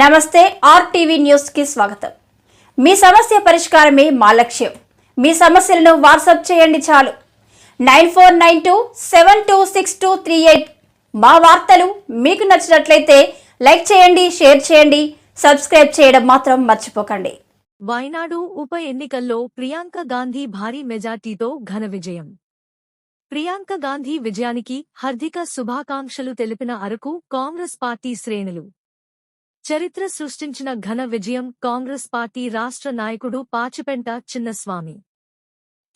నమస్తే ఆర్టీవీ న్యూస్కి స్వాగతం. మీ సమస్య పరిష్కారమే మా లక్ష్యం. మీ సమస్యలను వాట్సాప్ చేయండి చాలు. Nine four nine two seven two six two three eight మా వార్తలు మీకు నచ్చినట్లయితే లైక్ చేయండి షేర్ చేయండి సబ్స్క్రైబ్ చేయడం మాత్రం మర్చిపోకండి. వాయనాడు ఉప ఎన్నికల్లో ప్రియాంక గాంధీ భారీ మెజార్టీతో ఘన విజయం. ప్రియాంక గాంధీ విజయానికి హార్దిక శుభాకాంక్షలు తెలిపిన అరకు కాంగ్రెస్ పార్టీ శ్రేణులు. చరిత్ర సృష్టించిన ఘన విజయం కాంగ్రెస్ పార్టీ రాష్ట్ర నాయకుడు పాచిపెంట చిన్నస్వామి.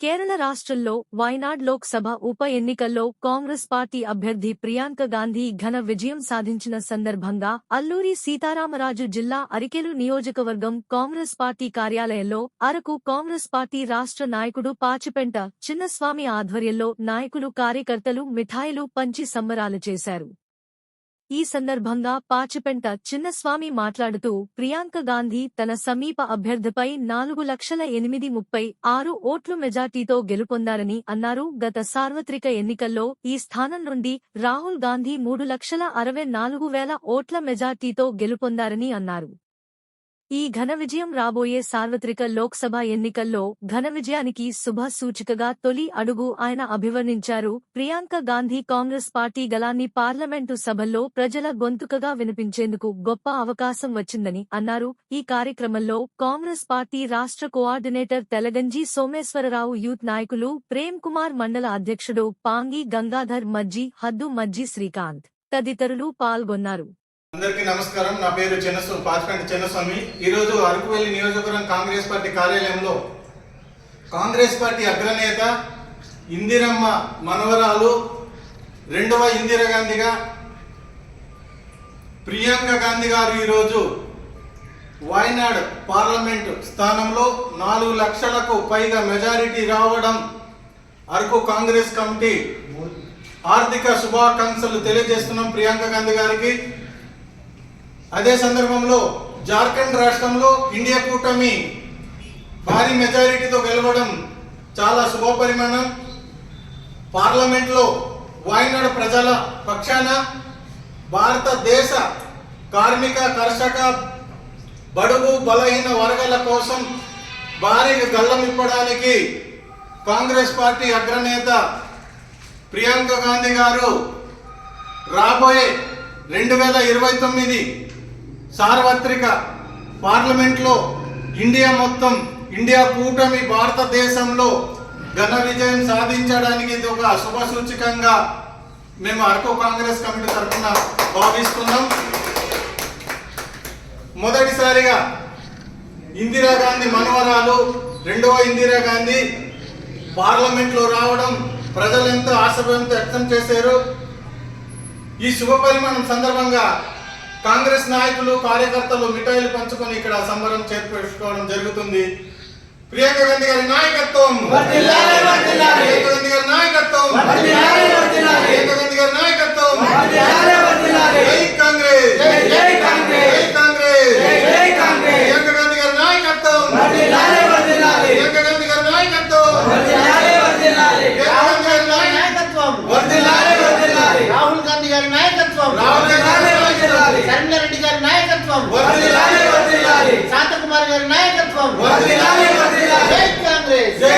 కేరళ రాష్ట్రంలో వాయనాడ్ లోక్సభ ఉప ఎన్నికల్లో కాంగ్రెస్ పార్టీ అభ్యర్థి ప్రియాంక గాంధీ ఘన విజయం సాధించిన సందర్భంగా అల్లూరి సీతారామరాజు జిల్లా అరికెలు నియోజకవర్గం కాంగ్రెస్ పార్టీ కార్యాలయంలో అరకు కాంగ్రెస్ పార్టీ రాష్ట్ర నాయకుడు పాచిపెంట చిన్నస్వామి ఆధ్వర్యంలో నాయకులు కార్యకర్తలు మిఠాయిలు పంచి సంబరాలు చేశారు. ఈ సందర్భంగా పాచిపెంట చిన్నస్వామి మాట్లాడుతూ ప్రియాంక గాంధీ తన సమీప అభ్యర్థిపై నాలుగు లక్షల ఎనిమిది ముప్పై ఆరు ఓట్లు మెజార్టీతో గెలుపొందారని అన్నారు. గత సార్వత్రిక ఎన్నికల్లో ఈ స్థానం నుండి రాహుల్ గాంధీ మూడు లక్షల అరవై నాలుగు వేల ఓట్ల మెజార్టీతో గెలుపొందారని అన్నారు. ఈ ఘన విజయం రాబోయే సార్వత్రిక లోక్సభ ఎన్నికల్లో ఘన విజయానికి శుభ సూచికగా తొలి అడుగు ఆయన అభివర్ణించారు. ప్రియాంక గాంధీ కాంగ్రెస్ పార్టీ గలాన్ని పార్లమెంటు సభల్లో ప్రజల గొంతుకగా వినిపించేందుకు గొప్ప అవకాశం వచ్చిందని అన్నారు. ఈ కార్యక్రమంలో కాంగ్రెస్ పార్టీ రాష్ట్ర కోఆర్డినేటర్ తెలగంజి సోమేశ్వరరావు యూత్ నాయకులు ప్రేమ్ కుమార్ మండల అధ్యక్షుడు పాంగి గంగాధర్ మజ్జి హద్దు మజ్జి శ్రీకాంత్ తదితరులు పాల్గొన్నారు. అందరికీ నమస్కారం. నా పేరు చిన్నస్వ పాచికంటి చిన్నస్వామి. ఈరోజు అరకువెల్లి నియోజకవర్గం కాంగ్రెస్ పార్టీ కార్యాలయంలో కాంగ్రెస్ పార్టీ అగ్రనేత ఇందిరమ్మ మనవరాలు రెండవ ఇందిరాగాంధీగా ప్రియాంక గాంధీ గారు ఈరోజు వాయనాడ్ పార్లమెంటు స్థానంలో నాలుగు లక్షలకు పైగా మెజారిటీ రావడం అరకు కాంగ్రెస్ కమిటీ ఆర్థిక శుభాకాంక్షలు తెలియజేస్తున్నాం ప్రియాంక గాంధీ గారికి. అదే సందర్భంలో జార్ఖండ్ రాష్ట్రంలో ఇండియా కూటమి భారీ మెజారిటీతో గెలవడం చాలా శుభపరిమాణం పార్లమెంట్లో వాయనాడు ప్రజల పక్షాన భారతదేశ కార్మిక కర్షక బడుగు బలహీన వర్గాల కోసం భారీగా గల్లం ఇప్పడానికి కాంగ్రెస్ పార్టీ అగ్రనేత ప్రియాంక గాంధీ గారు రాబోయే రెండు వేల ఇరవై తొమ్మిది సార్వత్రిక పార్లమెంట్లో ఇండియా మొత్తం ఇండియా కూటమి భారతదేశంలో ఘన విజయం సాధించడానికి ఇది ఒక శుభ సూచకంగా మేము అరకు కాంగ్రెస్ కమిటీ తరఫున భావిస్తున్నాం. మొదటిసారిగా ఇందిరాగాంధీ మనవరాలు రెండవ ఇందిరాగాంధీ పార్లమెంట్లో రావడం ప్రజలు ఎంతో ఆశాభంతో వ్యక్తం చేశారు. ఈ శుభ పరిమాణం సందర్భంగా కాంగ్రెస్ నాయకులు కార్యకర్తలు మిఠాయిలు పంచుకొని ఇక్కడ సంబరం చేర్పించుకోవడం జరుగుతుంది. ప్రియాంక గాంధీ గారి నాయకత్వం. ప్రియాంక గాంధీ గారి నాయకత్వం. ప్రియాంక గాంధీ గారి నాయకత్వం జై కాంగ్రెస్ జై కాంగ్రెస్ ప్రియాంక గాంధీ గారి నాయకత్వం ప్రియాంక గాంధీ గారి నాయకత్వం ప్రియాంక గాంధీ గారి నాయకత్వం వర్ధిల్లాలి వర్ధిల్లాలి రాహుల్ గాంధీ గారి నాయకత్వం రాహుల్ గాంధీ గారి నాయకత్వం శర్మిలారెడ్డి గారి నాయకత్వం వర్ధిల్లాలి వర్ధిల్లాలి శాంతకుమార్ గారి నాయకత్వం వర్ధిల్లాలి వర్ధిల్లాలి జై కాంగ్రెస్ జై కాంగ్రెస్